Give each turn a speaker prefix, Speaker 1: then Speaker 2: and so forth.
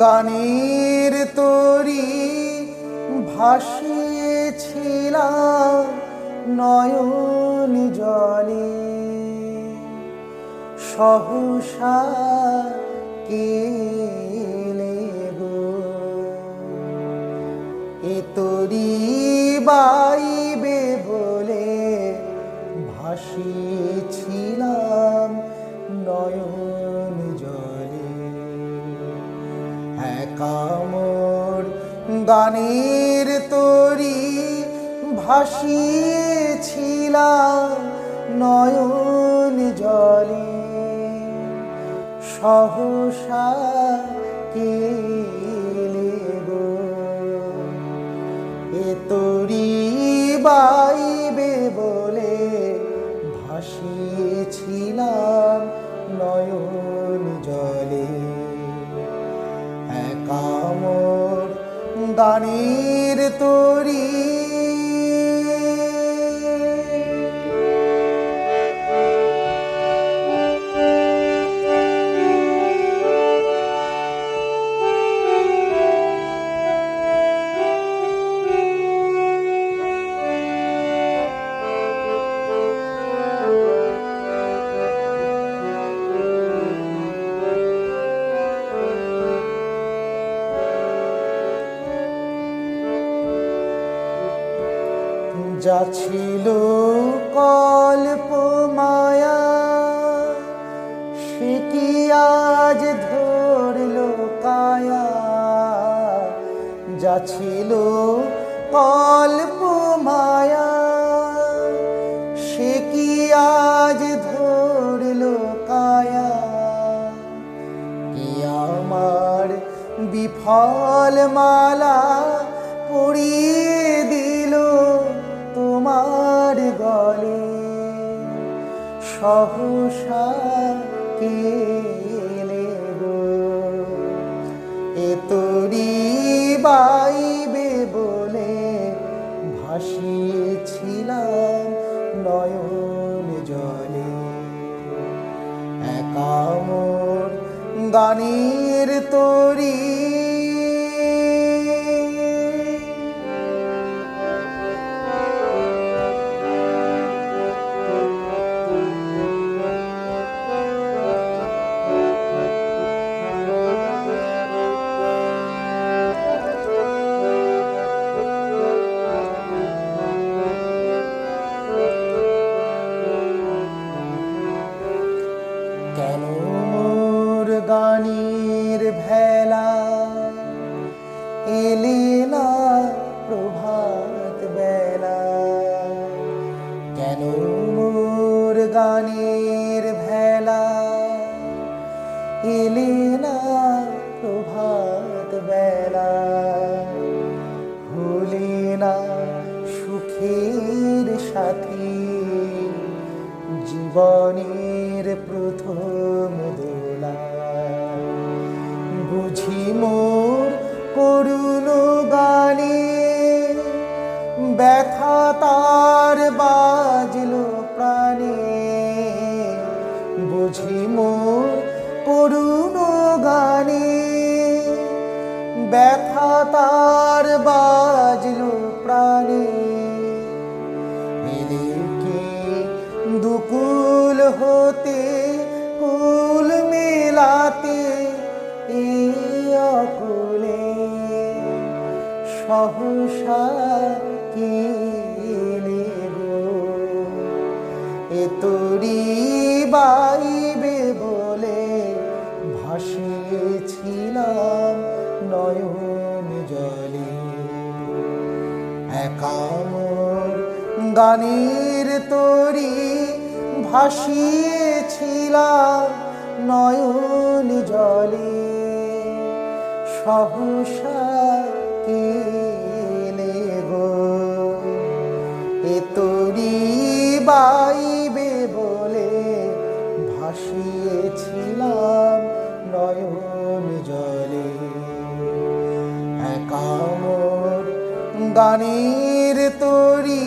Speaker 1: গানের তরি ভাসিয়েছিলাম নয়ন জলে। সহসা গো? এ তরি বাইবে বলে ভাসিয়েছিলাম একামর গানের তরি ভাসিয়েছিলাম নয়ন জলে। সহসা কেলে গো? এ তরি বাইবে বলে ভাসিয়েছিলাম গানের তরি। যা ছিল কল্প মায়া। সে কি আজ ধরল কায়া? যা ছিল কল্প মায়া। সে কি আজ ধরল কায়া? কি আমার বিফল মালা পরিয়ে সহসা কেলে গো? এ তরি বাইবে বলে ভাসিয়েছিলাম নয়ন জলে। একামর গানের তরি মোর ভেলা। এলে না প্রভাত বেলা। হলে না সুখের সাথী। জীবনের প্রথম দোলা। বুঝি মোর বুঝি মোর করুণ গানে। ব্যথা তার বাজলো প্রাণে। এদিকে দুকুল হতে কুল মেলাতে এই অকুলে। সহসা কেলে গো এ তরি বাইবে একামর গানের তরি ভাসিয়েছিলাম নয়ন জলে। সহসা কেলে গো এ তরি বাইবে বলে ভাসিয়েছিলাম গানের তরি